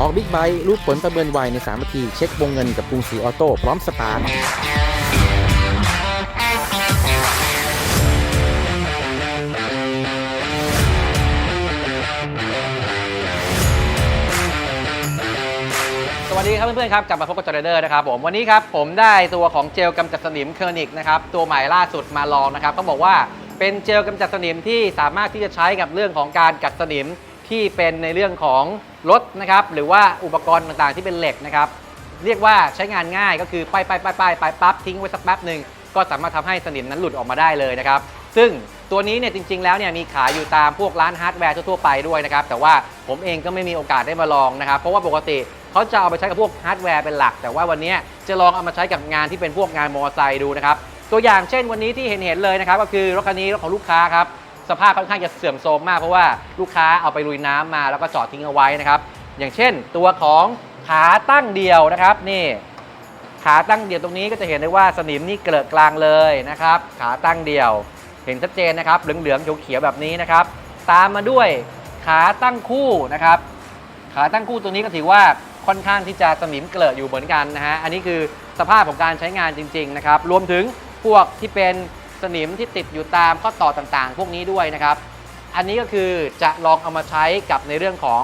ออกบิ๊กไบค์รูปผลประเมินไวใน3นาที เช็ควงเงินกับกรุงศรีออโต้พร้อมสตาร์ทสวัสดีครับเพื่อนๆครับกลับมาพบกับจอร์เดอร์นะครับผมวันนี้ครับผมได้ตัวของเจลกำจัดสนิมเคอร์นิกนะครับตัวใหม่ล่าสุดมาลองนะครับต้องบอกว่าเป็นเจลกำจัดสนิมที่สามารถที่จะใช้กับเรื่องของการกัดสนิม ที่เป็นในเรื่องของรถนะครับหรือว่าอุปกรณ์ต่างๆที่เป็นเหล็กนะครับเรียกว่าใช้งานง่ายก็คือป้ายป้ายป้ายป้ายป้ายปั๊บทิ้งไว้สักแป๊บหนึ่งก็สามารถทำให้สนิมนั้นหลุดออกมาได้เลยนะครับ ซึ่งตัวนี้เนี่ยจริง ๆ แล้วเนี่ยมีขายอยู่ตามพวกร้านฮาร์ดแวร์ทั่วๆไปด้วยนะครับ แต่ว่าผมเองก็ไม่มีโอกาสได้มาลองนะครับ เพราะว่าปกติเขาจะเอาไปใช้กับพวกฮาร์ดแวร์เป็นหลัก แต่ว่าวันนี้จะลองเอามาใช้กับงานที่เป็นพวกงานมอเตอร์ไซค์ดูนะครับ ตัวอย่างเช่นวันนี้ที่เห็นเห็นๆเลยนะครับก็คือรถคันนี้รถของลูกค้าครับ สภาพค่อนข้างจะเสื่อมโทรมมากเพราะว่าลูกค้าเอาไปลุยน้ำมาแล้วก็จอดทิ้งเอาไว้นะครับอย่างเช่น ตัวของขาตั้งเดียวนะครับนี่ขาตั้งเดียวตรงนี้ก็จะเห็นได้ว่าสนิมนี่เกลือกลางเลยนะครับ ขาตั้งเดียว เห็นชัดเจนนะครับเหลืองๆเขียวๆแบบนี้นะครับ ตามมาด้วยขาตั้งคู่นะครับ ขาตั้งคู่ตัวนี้ก็ถือว่าค่อนข้างที่จะสนิมเกลืออยู่เหมือนกันนะฮะอันนี้คือสภาพของการใช้งานจริง ๆ นะครับ รวมถึงพวกที่เป็น สนิมที่ติดอยู่ตามข้อต่อต่างๆ พวกนี้ด้วยนะครับ อันนี้ก็คือจะลองเอามาใช้กับในเรื่องของ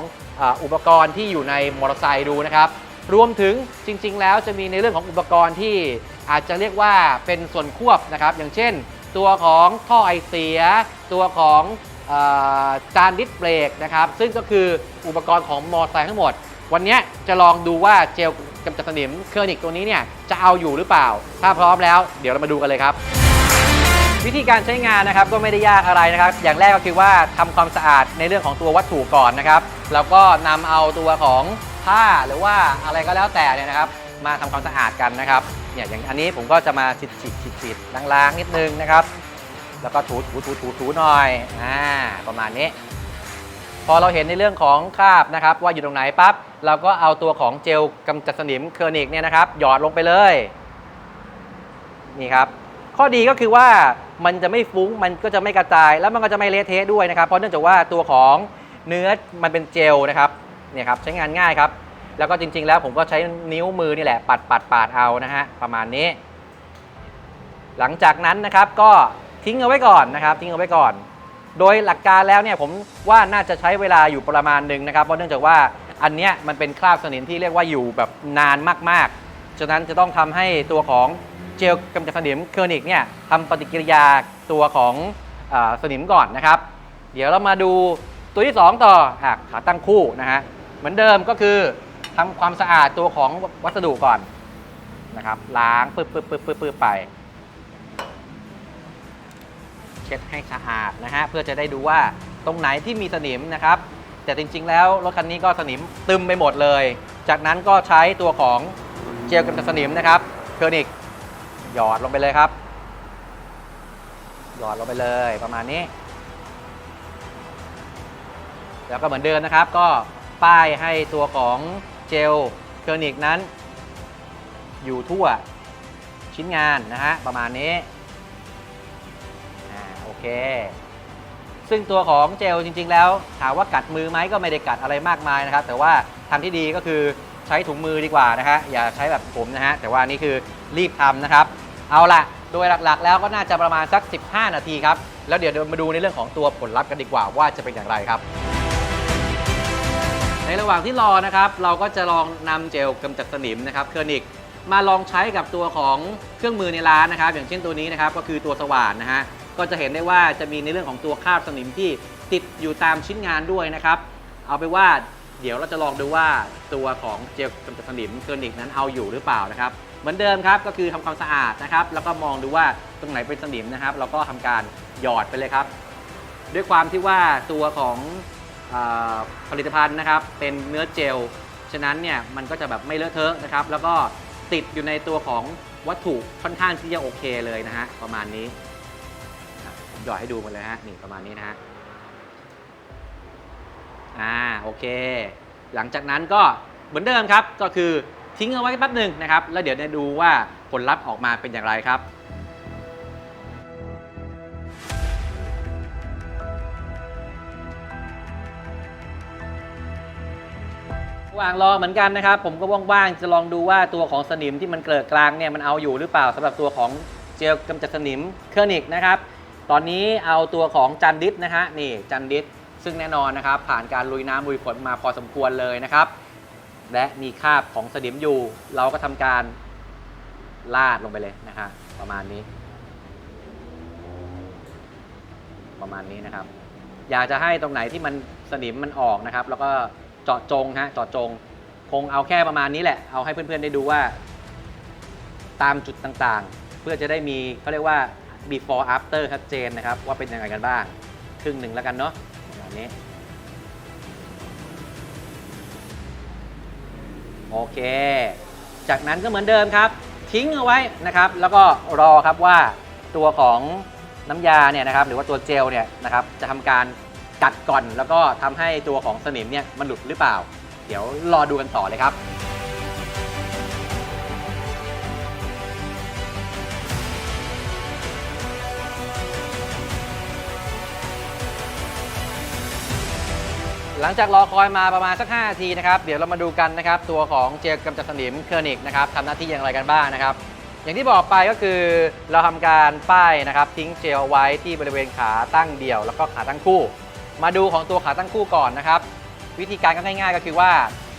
อุปกรณ์ที่อยู่ในมอเตอร์ไซค์ดูนะครับ รวมถึงจริง ๆ แล้วจะมีในเรื่องของอุปกรณ์ที่อาจจะเรียกว่าเป็นส่วนควบนะครับ อย่างเช่น ตัวของท่อไอเสีย ตัวของอจานดิสเบรกนะครับ ซึ่งก็คืออุปกรณ์ของมอเตอร์ไซค์ทั้งหมด วันนี้จะลองดูว่าเจลกำจัดสนิมเคอร์นิกตัวนี้เนี่ยจะเอาอยู่หรือเปล่า ถ้าพร้อมแล้ว เดี๋ยวเรามาดูกันเลยครับ วิธีการใช้งานนะครับก็ไม่ได้ยากอะไรนะครับ อย่างแรกก็คือว่าทำความสะอาดในเรื่องของตัววัตถุก่อนนะครับ แล้วก็นำเอาตัวของผ้าหรือว่าอะไรก็แล้วแต่เนี่ยนะครับ มาทำความสะอาดกันนะครับเนี่ยอย่างอันนี้ผมก็จะมาฉีดฉีดฉีดฉีดล้างๆนิดนึงนะครับ แล้วก็ถูถูถูถูถูหน่อยอ่าประมาณนี้ พอเราเห็นในเรื่องของคราบนะครับ ว่าอยู่ตรงไหนปั๊บเราก็เอาตัวของเจลกำจัดสนิมเคอร์นิกเนี่ยนะครับ หยอดลงไปเลยนี่ครับข้อดีก็คือว่า มันจะไม่ฟุ้งมันก็จะไม่กระจาย แล้วมันก็จะไม่เละเทะด้วยนะครับ เพราะเนื่องจากว่าตัวของเนื้อมันเป็นเจลนะครับเนี่ยครับใช้งานง่ายครับ แล้วก็จริง ๆ แล้วผมก็ใช้นิ้วมือนี่แหละปัดปัดปาดเอานะฮะประมาณนี้ หลังจากนั้นนะครับก็ทิ้งเอาไว้ก่อนนะครับ ทิ้งเอาไว้ก่อน โดยหลักการแล้วเนี่ยผมว่าน่าจะใช้เวลาอยู่ประมาณหนึ่งนะครับเพราะเนื่องจากว่าอันเนี้ยมันเป็นคราบสนิมที่เรียกว่าอยู่แบบนานมากๆฉะนั้นจะต้องทำให้ตัวของ เจลกำจัดสนิมเคอร์นิกเนี่ยทำปฏิกิริยาตัวของอสนิมก่อนนะครับ เดี๋ยวเรามาดูตัวที่ 2 ต่ออขาตั้งคู่นะฮะเหมือนเดิมก็คือทำความสะอาดตัวของวัสดุก่อนนะครับล้างปึ๊บปึ๊บปึ๊บปึ๊บปึ๊บไป เช็ดให้สะอาดนะฮะเพื่อจะได้ดูว่าตรงไหนที่มีสนิมนะครับ แต่จริง ๆ แล้วรถคันนี้ก็สนิมตึมไปหมดเลย จากนั้นก็ใช้ตัวของเจลกำจัดสนิมนะครับเคอร์นิก หยอดลงไปเลยครับ หยอดลงไปเลยประมาณนี้ แล้วก็เหมือนเดิมนะครับ ก็ป้ายให้ตัวของเจลเคอร์นิกนั้น อยู่ทั่วชิ้นงานนะฮะประมาณนี้โอเค ซึ่งตัวของเจลจริง ๆ แล้ว ถามว่ากัดมือไหมก็ไม่ได้กัดอะไรมากมายนะครับ แต่ว่าทางที่ดีก็คือใช้ถุงมือดีกว่านะฮะอย่าใช้แบบผมนะฮะแต่ว่านี่คือรีบทำนะครับ เอาละโดยหลักๆ แล้วก็น่าจะประมาณสัก 15 นาทีครับ แล้วเดี๋ยวมาดูในเรื่องของตัวผลลัพธ์กันดีกว่าว่าจะเป็นอย่างไรครับ ในระหว่างที่รอนะครับ เราก็จะลองนำเจลกำจัดสนิมนะครับเคอร์นิกมาลองใช้กับตัวของเครื่องมือในร้านนะครับ อย่างเช่นตัวนี้นะครับก็คือตัวสว่านนะฮะก็จะเห็นได้ว่าจะมีในเรื่องของตัวคราบสนิมที่ติดอยู่ตามชิ้นงานด้วยนะครับ เอาไปว่าเดี๋ยวเราจะลองดูว่าตัวของเจลกำจัดสนิมเคอร์นิกนั้นเอาอยู่หรือเปล่านะครับ เหมือนเดิมครับก็คือทำความสะอาดนะครับ แล้วก็มองดูว่าตรงไหนเป็นสนิมนะครับ เราก็ทำการหยอดไปเลยครับ ด้วยความที่ว่าตัวของอผลิตภัณฑ์นะครับ เป็นเนื้อเจลฉะนั้นเนี่ยมันก็จะแบบไม่เลอะเทอะนะครับ แล้วก็ติดอยู่ในตัวของวัตถุค่อนข้างที่จะโอเคเลยนะฮะประมาณนี้หยอดให้ดูหมดเลยฮะนี่ประมาณนี้นะฮะอ่าโอเค หลังจากนั้นก็เหมือนเดิมครับก็คือ ทิ้งเอาไว้แป๊บหนึ่งนะครับ แล้วเดี๋ยวจะดูว่าผลลัพธ์ออกมาเป็นอย่างไรครับระหว่างรอเหมือนกันนะครับ ผมก็ว่างๆจะลองดูว่าตัวของสนิมที่มันเกลือกลางเนี่ยมันเอาอยู่หรือเปล่าสำหรับตัวของเจลกำจัดสนิมเคอร์นิกนะครับ ตอนนี้เอาตัวของจันดิสนะฮะนี่จันดิสซึ่งแน่นอนนะครับ ผ่านการลุยน้ำลุยฝนมาพอสมควรเลยนะครับ และมีคราบของสนิมอยู่ เราก็ทำการลาดลงไปเลยนะฮะประมาณนี้ ประมาณนี้นะครับ อยากจะให้ตรงไหนที่มันสนิมมันออกนะครับ แล้วก็เจาะจงฮะเจาะจง คงเอาแค่ประมาณนี้แหละ เอาให้เพื่อนๆได้ดูว่า ตามจุดต่างๆ เพื่อจะได้มีเขาเรียกว่า before after ชัดเจนนะครับ ว่าเป็นยังไงกันบ้าง ครึ่งหนึ่งแล้วกันเนาะประมาณนี้ โอเค จากนั้นก็เหมือนเดิมครับ ทิ้งเอาไว้นะครับ แล้วก็รอครับว่าตัวของน้ำยาเนี่ยนะครับหรือว่าตัวเจลเนี่ยนะครับจะทำการกัดก่อน แล้วก็ทำให้ตัวของสนิมเนี่ยมันหลุดหรือเปล่า เดี๋ยวรอดูกันต่อเลยครับ หลังจากรอคอยมาประมาณสัก5นาทีนะครับ เดี๋ยวเรามาดูกันนะครับ ตัวของเจลกำจัดสนิมเคอร์นิกนะครับทำหน้าที่อย่างไรกันบ้างนะครับ อย่างที่บอกไปก็คือเราทำการป้ายนะครับ ทิ้งเจลไว้ที่บริเวณขาตั้งเดี่ยว แล้วก็ขาตั้งคู่ มาดูของตัวขาตั้งคู่ก่อนนะครับ วิธีการก็ง่าย ๆ ก็คือว่า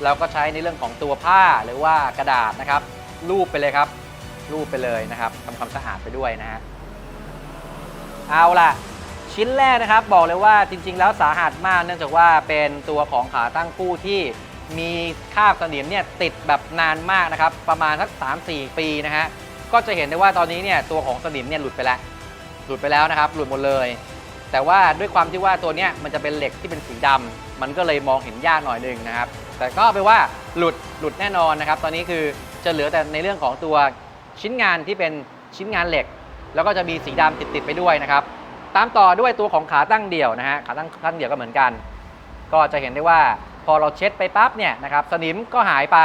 เราก็ใช้ในเรื่องของตัวผ้าหรือว่ากระดาษนะครับลูบไปเลยครับลูบไปเลยนะครับทำความสะอาดไปด้วยนะฮะเอาล่ะ ชิ้นแรกนะครับ บอกเลยว่าจริง ๆ แล้วสาหัสมาก เนื่องจากว่าเป็นตัวของขาตั้งคู่ที่มีคราบสนิมเนี่ยติดแบบนานมากนะครับ ประมาณสัก 3-4 ปีนะฮะก็จะเห็นได้ว่าตอนนี้เนี่ยตัวของสนิมเนี่ยหลุดไปแล้ว หลุดไปแล้วนะครับ หลุดหมดเลย แต่ว่าด้วยความที่ว่าตัวเนี้ยมันจะเป็นเหล็กที่เป็นสีดำมันก็เลยมองเห็นยากหน่อยหนึงนะครับ แต่ก็เอาไปนว่าหลุดหลุดแน่นอนนะครับ ตอนนี้คือจะเหลือแต่ในเรื่องของตัวชิ้นงานที่เป็นชิ้นงานเหล็ก แล้วก็จะมีสีดำติดๆไปด้วยนะครับ ตามต่อด้วยตัวของขาตั้งเดี่ยวนะฮะขาตั้งตั้งเดี่ยวก็เหมือนกัน ก็จะเห็นได้ว่าพอเราเช็ดไปปั๊บเนี่ยนะครับสนิมก็หายไป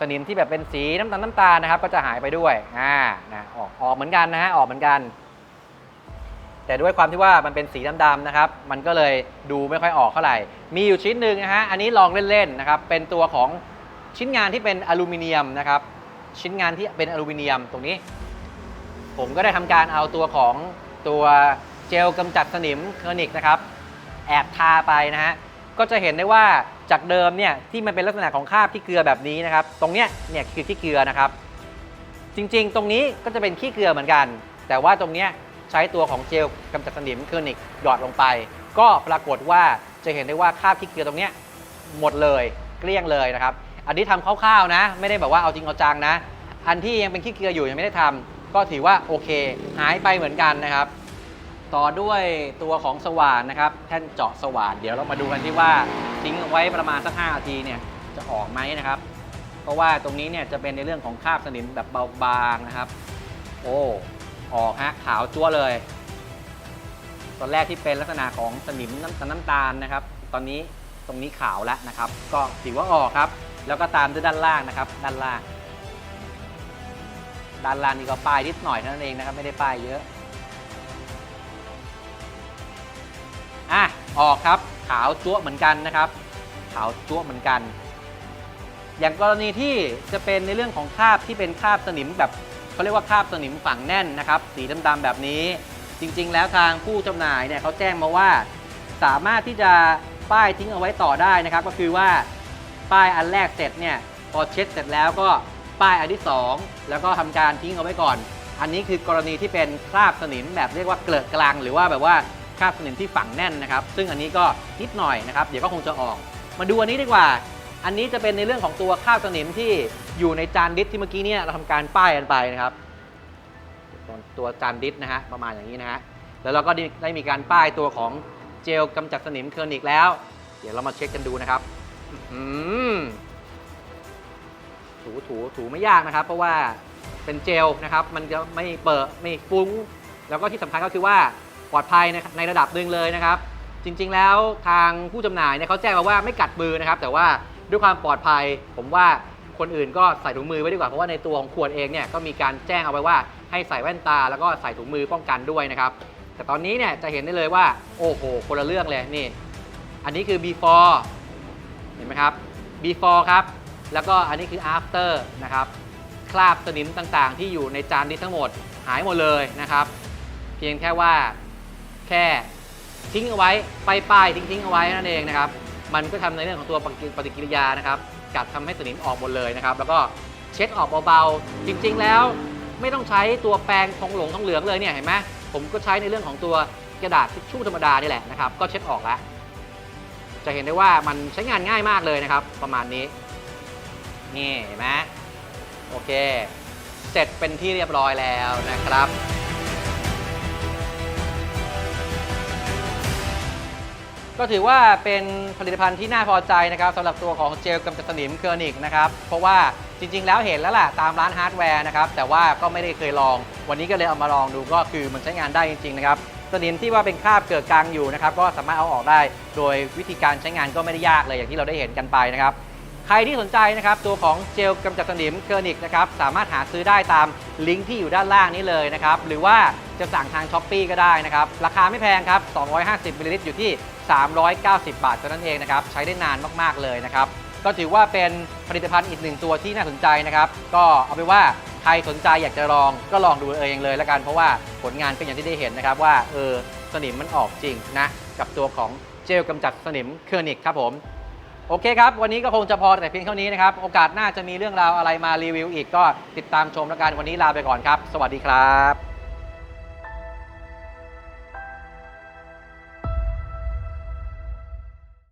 สนิมที่แบบเป็นสีน้ำตาลน้ำตาลนะครับ ก็จะหายไปด้วยอ่านะออกออกเหมือนกันนะฮะออกเหมือนกัน แต่ด้วยความที่ว่ามันเป็นสีดำๆนะครับ มันก็เลยดูไม่ค่อยออกเท่าไหร่ มีอยู่ชิ้นหนึ่งนะฮะอันนี้ลองเล่นๆนะครับเป็นตัวของชิ้นงานที่เป็นอลูมิเนียมนะครับชิ้นงานที่เป็นอลูมิเนียมตรงนี้ ผมก็ได้ทำการเอาตัวของ ตัวเจลกำจัดสนิมเคอร์นิกนะครับแอบทาไปนะฮะก็จะเห็นได้ว่าจากเดิมเนี่ยที่มันเป็นลักษณะของคราบขี้เกลือแบบนี้นะครับ ตรงเนี้ยเนี่ยคือขี้เกลือนะครับ จริงๆ ตรงนี้ก็จะเป็นขี้เกลือเหมือนกัน แต่ว่าตรงเนี้ยใช้ตัวของเจลกำจัดสนิมเคอร์นิกหยอดลงไป ก็ปรากฏว่าจะเห็นได้ว่าคราบขี้เกลือตรงเนี้ยหมดเลยเกลี้ยงเลยนะครับ อันนี้ทำคร่าวๆนะ ไม่ได้แบบว่าเอาจริงเอาจังนะ อันที่ยังเป็นขี้เกลืออยู่ยังไม่ได้ทำ ก็ถือว่าโอเค หายไปเหมือนกันนะครับ ต่อด้วยตัวของสว่านนะครับ แท่นเจาะสว่าน เดี๋ยวเรามาดูกันที่ว่าทิ้งเอาไว้ประมาณสัก5นาทีเนี่ยจะออกไหมนะครับ เพราะว่าตรงนี้เนี่ยจะเป็นในเรื่องของคราบสนิมแบบเบาบางนะครับ โอ้ออกฮะขาวจั่วเลย ตอนแรกที่เป็นลักษณะของสนิมน้ำน้ำตาลนะครับ ตอนนี้ตรงนี้ขาวแล้วนะครับ ก็ถือว่าออกครับ แล้วก็ตามด้วยด้านล่างนะครับ ด้านล่าง ด้านล่างนี่ก็ป้ายนิดหน่อยเท่านั้นเองนะครับ ไม่ได้ป้ายเยอะ อะ ออกครับ ขาวจั๊วเหมือนกันนะครับ ขาวจั๊วเหมือนกัน อย่างกรณีที่จะเป็นในเรื่องของคราบที่เป็นคราบสนิมแบบเขาเรียกว่าคราบสนิมฝังแน่นนะครับ สีดำๆแบบนี้ จริง ๆ แล้วทางผู้จำหน่ายเนี่ยเขาแจ้งมาว่า สามารถที่จะป้ายทิ้งเอาไว้ต่อได้นะครับ ก็คือว่าป้ายอันแรกเสร็จเนี่ยพอเช็ดเสร็จแล้วก็ ป้ายอันที่สองแล้วก็ทำการทิ้งเอาไว้ก่อน อันนี้คือกรณีที่เป็นคราบสนิมแบบเรียกว่าเกลอกลาง หรือว่าแบบว่าคราบสนิมที่ฝังแน่นนะครับ ซึ่งอันนี้ก็นิดหน่อยนะครับ เดี๋ยวก็คงจะออก มาดูอันนี้ดีกว่า อันนี้จะเป็นในเรื่องของตัวคราบสนิมที่อยู่ในจานดิสที่เมื่อกี้เนี่ยเราทำการป้ายกันไปนะครับตัวตัวจานดิสนะฮะประมาณอย่างนี้นะฮะแล้วเราก็ได้มีการป้ายตัวของเจลกำจัดสนิมเคอร์นิกแล้ว เดี๋ยวเรามาเช็คกันดูนะครับอืม ถูถูถูไม่ยากนะครับ เพราะว่าเป็นเจลนะครับ มันจะไม่เปิดไม่ฟุ้ง แล้วก็ที่สำคัญก็คือว่าปลอดภัยในในระดับหนึ่งเลยนะครับ จริงๆแล้วทางผู้จำหน่ายเนี่ยเขาแจ้งมาว่าไม่กัดมือนะครับ แต่ว่าด้วยความปลอดภัย ผมว่าคนอื่นก็ใส่ถุงมือไว้ดีกว่าเพราะว่าในตัวของขวดเองเนี่ยก็มีการแจ้งเอาไว้ว่าให้ใส่แว่นตา แล้วก็ใส่ถุงมือป้องกันด้วยนะครับ แต่ตอนนี้เนี่ยจะเห็นได้เลยว่าโอ้โหคนละเรื่องเลยนี่ อันนี้คือ before เห็นไหมครับ before ครับ แล้วก็อันนี้คือ after นะครับ คราบสนิมต่างๆ ที่อยู่ในจานนี้ทั้งหมดหายหมดเลยนะครับ เพียงแค่ว่าแค่ทิ้งเอาไว้ป้ายๆทิ้งๆเอาไว้นั่นเองนะครับ มันก็ทำในเรื่องของตัวปฏิกิริยานะครับกัดทำให้สนิมออกหมดเลยนะครับ แล้วก็เช็ดออกเบาๆ จริงๆแล้ว ไม่ต้องใช้ตัวแปรงทองหลงทองเหลืองเลยเนี่ยเห็นไหมผมก็ใช้ในเรื่องของตัวกระดาษทิชชู่ธรรมดานี่แหละนะครับ ก็เช็ดออกแล้ว จะเห็นได้ว่ามันใช้งานง่ายมากเลยนะครับ ประมาณนี้ นี่เห็นไหมโอเค เสร็จเป็นที่เรียบร้อยแล้วนะครับ ก็ถือว่าเป็นผลิตภัณฑ์ที่น่าพอใจนะครับสำหรับตัวของเจลกำจัดสนิมเคอร์นิกนะครับ เพราะว่าจริง ๆ แล้วเห็นแล้วล่ะตามร้านฮาร์ดแวร์นะครับ แต่ว่าก็ไม่ได้เคยลอง วันนี้ก็เลยเอามาลองดูก็คือมันใช้งานได้จริง ๆ นะครับสนิมที่ว่าเป็นคราบเกิดกลางอยู่นะครับ ก็สามารถเอาออกได้ โดยวิธีการใช้งานก็ไม่ได้ยากเลยอย่างที่เราได้เห็นกันไปนะครับ ใครที่สนใจนะครับตัวของเจลกำจัดสนิมเคอร์นิกนะครับสามารถหาซื้อได้ตามลิงก์ที่อยู่ด้านล่างนี้เลยนะครับหรือว่าจะสั่งทางช้อปปีก็ได้นะครับราคาไม่แพงครับ 250มิลลิลิตรอยู่ที่ 390 บาทเท่านั้นเองนะครับใช้ได้นานมากๆเลยนะครับก็ถือว่าเป็นผลิตภัณฑ์อีกหนึ่งตัวที่น่าสนใจนะครับ ก็เอาไปว่าใครสนใจอยากจะลองก็ลองดูเองเลยล้วกัน เพราะว่าผลงานก็อย่างที่ได้เห็นนะครับว่าเออสนิมมันออกจริงนะกับตัวของเจลกำจัดสนิมเคอร์นิกครับผม โอเคครับ วันนี้ก็คงจะพอแต่เพียงเท่านี้นะครับ โอกาสหน้าจะมีเรื่องราวอะไรมารีวิวอีกก็ติดตามชมแล้วกันวันนี้ลาไปก่อนครับ สวัสดีครับ